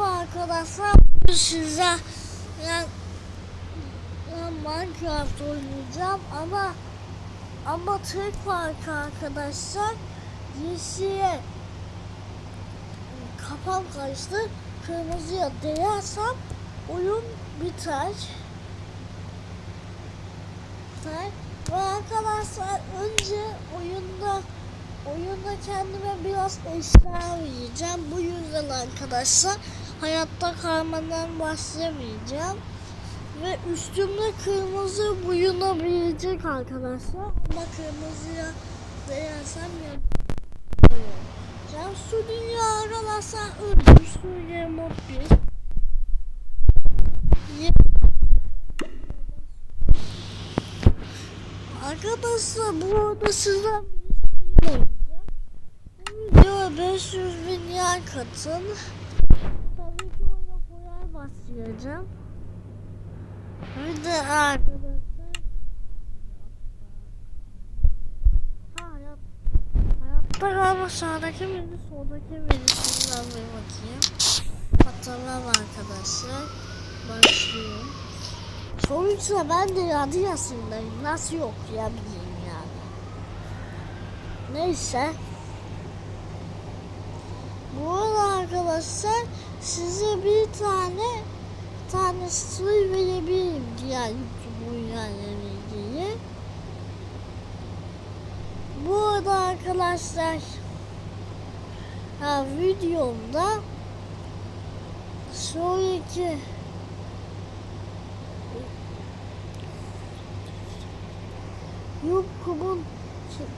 Merhaba arkadaşlar. Bugün size yani, yani Minecraft oynayacağım ama ama tek fark arkadaşlar yeşile kafam karıştı. Kırmızıya değersem oyun biter. Biter. Ve arkadaşlar önce oyunda oyunda kendime biraz eşya yiyeceğim. Bu yüzden arkadaşlar hayatta kalmadan başlamayacağım. Ve üstümde kırmızı boyuna bilecek arkadaşlar. Ama kırmızıya değersem yapacağım. Su dünya arkadaşlar öldüm. Suriye mod 1. Arkadaşlar bu arada sizden bir şey olacak. Bu videoya 500 bin katın. Bir de arkadaşlar Ha hayat Hayatta galiba sağdaki miydi soldaki miydi? Şimdiden bir bakayım. Hatırlam arkadaşlar. Başlıyorum. Sonuçta ben de yadı yasındayım. Nasıl yok ya bileyim yani. Neyse. Bu arada arkadaşlar size bir tane tane sır verebilirim diğer oyunlarıyla ilgili. Bu arada arkadaşlar ha, videomda sonraki YouTube'un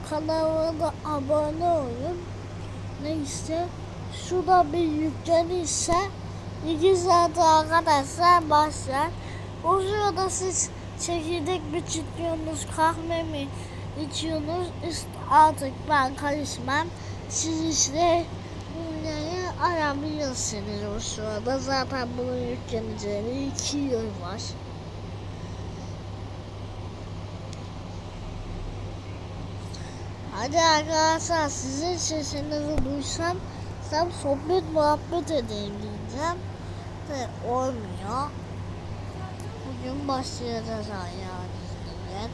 kanalına abone olun. Neyse şurada bir yüklenirse iki saat arkadaşlar başlar. O sırada siz çekirdek mi çekiyorsunuz, kahve mi içiyorsunuz işte artık ben karışmam. Siz işte bunları arabilirsiniz o sırada. Zaten bunun yükleneceği iki yıl var. Hadi arkadaşlar sizin sesinizi duysam tam sohbet muhabbet edeyim diyeceğim. De olmuyor. Bugün başlayacağız Allah'ın izniyle.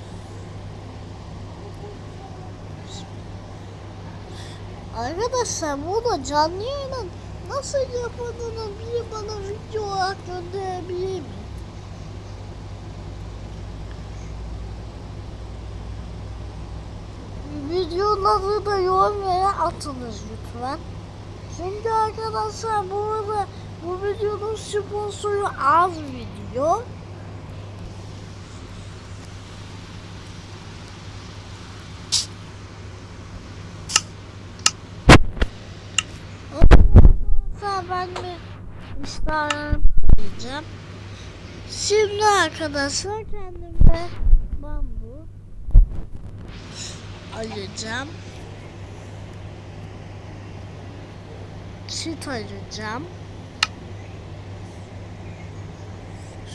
Arkadaşlar burada canlı yayının nasıl yapıldığını biri bana video olarak gönderebilir mi? Videoları da yorumlara atınız lütfen. Çünkü arkadaşlar bu arada bu videonun sponsoru az video. Ben de diyeceğim. Şimdi arkadaşlar kendime bambu alacağım. Çit alacağım.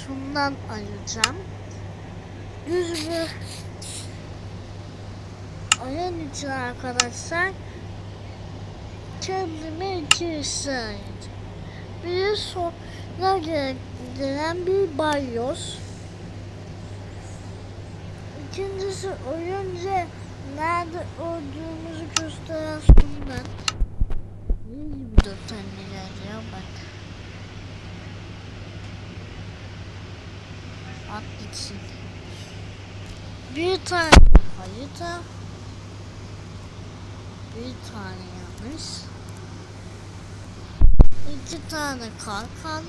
Şundan alacağım. Düz bir ayın için arkadaşlar kendime iki ayıracağım. Bir sonra gelen bir balyoz. İkincisi oyunca nerede olduğumuzu gösteren sundan. Ne gibi dört tane geldi ya bak. Gitsin. Bir tane harita. Bir tane yanlış. İki tane kalkan.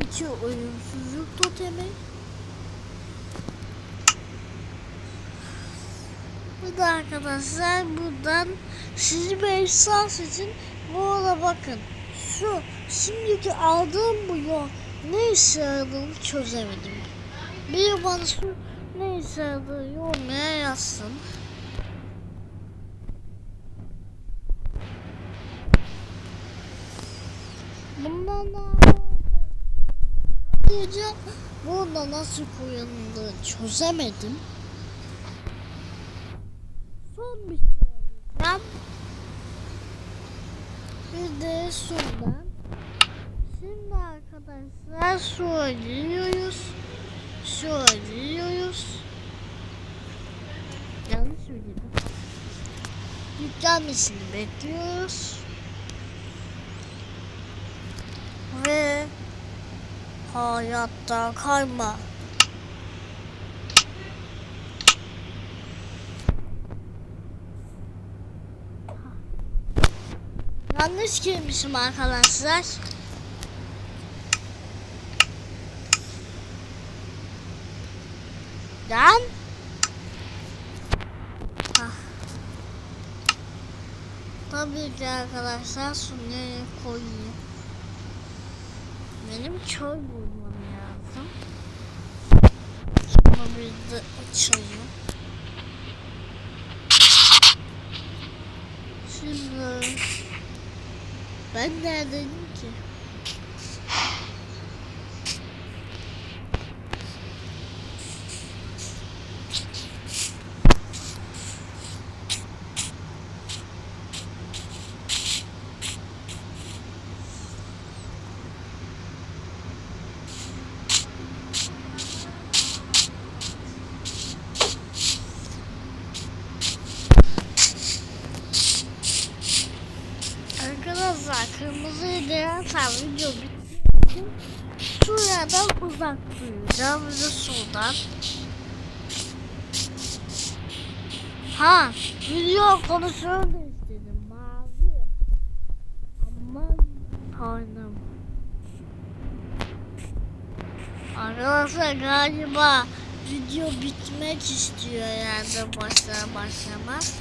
İki oyunsuzluk totemi. Bu da arkadaşlar buradan sizi bir esas için bu arada bakın şu şimdiki aldığım bu yol ne işe yaradığını çözemedim. Bir bana şu ne işe yaradığı yormaya yazsın. Bundan Ayrıca burada nasıl koyulduğunu çözemedim. Alacağım. Bir de sudan. Şimdi arkadaşlar su alıyoruz. Su alıyoruz. Yanlış söyledim. Yüklenmesini bekliyoruz. Ve hayatta kayma. Yanlış girmişim arkadaşlar. Ben Ah. Tabii ki arkadaşlar sunuya koyayım. Benim köy bulmam lazım. Sonra bir de açayım. Şimdi ben neredeyim ki? Ha, video konusunu da istedim. Mavi. Aman tanrım. Arkadaşlar galiba video bitmek istiyor yani başlar başlamaz.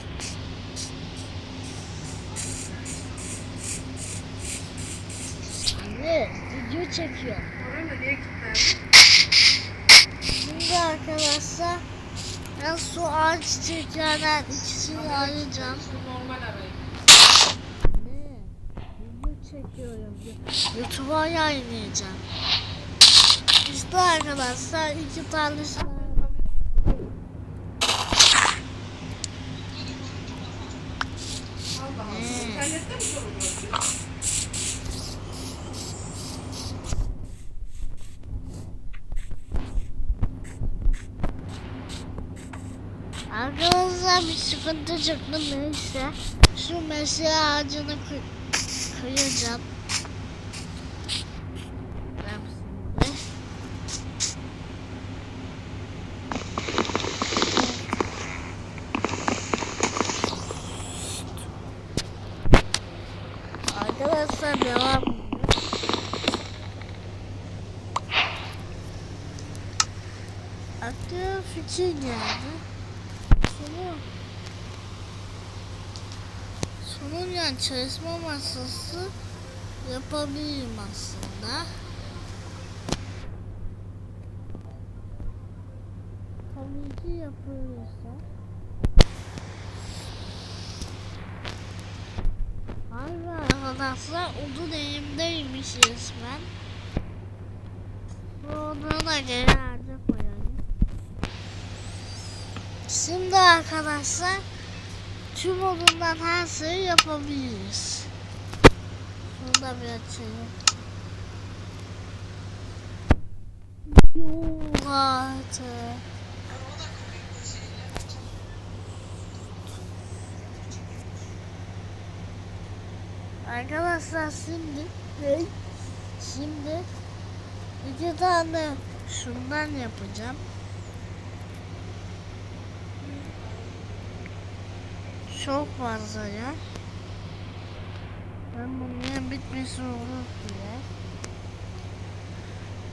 Anne video çekiyor. Oraya niye kilitlendi? Şimdi arkadaşlar ben su ağaç çiçeklerden ikisini arayı. Ne? Video çekiyorum. YouTube'a yayınlayacağım. İşte arkadaşlar iki tane slime. Allah Allah. Hmm. İnternette mi sorun var? Arkadaşlar bir sıkıntı çıktı neyse. Şu mesele ağacını kı kıyacağım. Arkadaşlar devam. Aklıma fikir geldi. Sonu. Sonun yani çalışma masası yapabilirim aslında. Tabii ki yapılırsa. Hayır arkadaşlar odun elimdeymiş resmen. Odunu da geri Şimdi arkadaşlar tüm odundan her şeyi yapabiliriz. Şunu da bir açayım. Yok artık. Arkadaşlar şimdi şimdi iki tane şundan yapacağım. Çok fazla ya. Ben bunun bitmesi olur diye.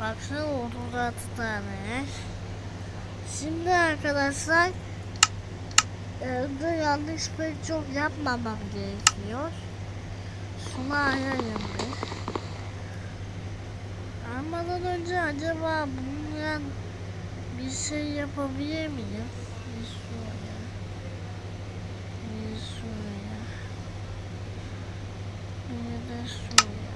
Baksana 36 tane. Şimdi arkadaşlar evde yanlış pek çok yapmamam gerekiyor. Şunu ayırayım bir. Almadan önce acaba bundan bir şey yapabilir miyim? Bir şuraya. Bir şuraya. Bir de şuraya.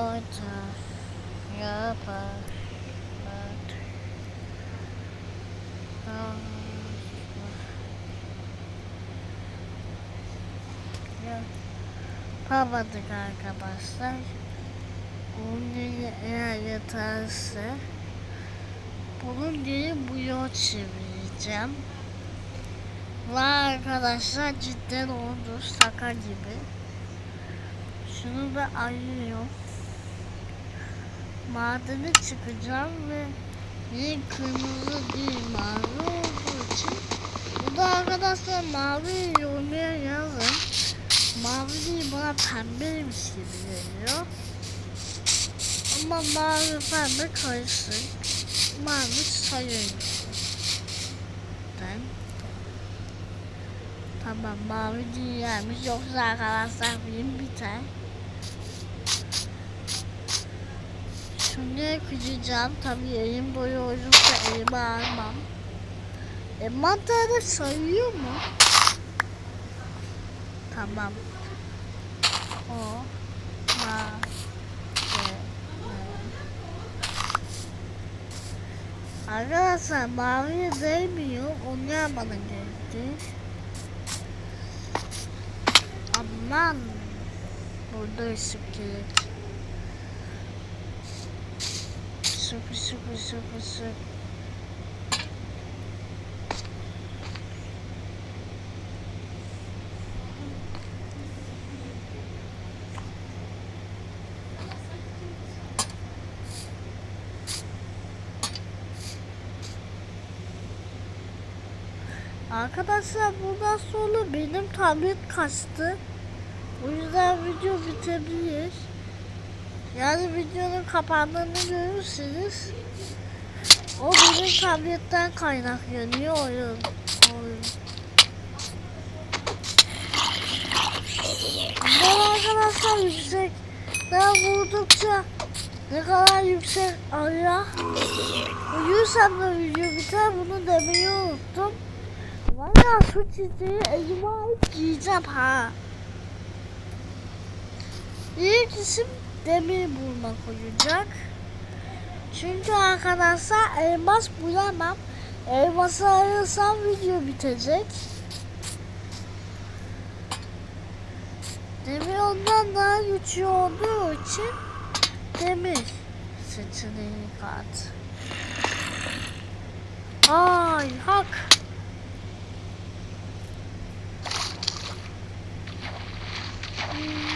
Burada yapar. Yapamadık arkadaşlar. Bunun eğer yeterse bunun yeri bu yol çevireceğim. Ve arkadaşlar cidden oldu şaka gibi. Şunu da ayırıyorum. Madene çıkacağım ve bir kırmızı değil mavi olduğu için bu da arkadaşlar mavi yorumlara yazın. Mavi değil bana pembeymiş gibi geliyor. Ama mavi pembe karışık. Mavi sayıyorum. Tamam mavi dünyaymış yoksa arkadaşlar film biter. Şunu kıracağım tabii elim boyu olursa elime almam. E mantarda sayıyor mu? Tamam. O. Ma. E, e. Arkadaşlar maviye değmiyor. Onu yapmana gerekti. Aman. Burada ışık gerek. Sıfır sıfır sıfır sıfır. Arkadaşlar bundan sonra benim tablet kaçtı. O yüzden video bitebilir. Yani videonun kapandığını görürsünüz. O benim tabletten kaynaklanıyor oyun. oyun. Ben arkadaşlar yüksek. Ben vurdukça ne kadar yüksek Allah. Uyursam da video biter bunu demeyi unuttum. Valla su çiçeği elime alıp giyeceğim ha. İlk isim demir bulmak olacak. Çünkü arkadaşlar elmas bulamam. Elması arırsam video bitecek. Demir ondan daha güçlü olduğu için demir seçeneği kat. Ay hak. Hmm.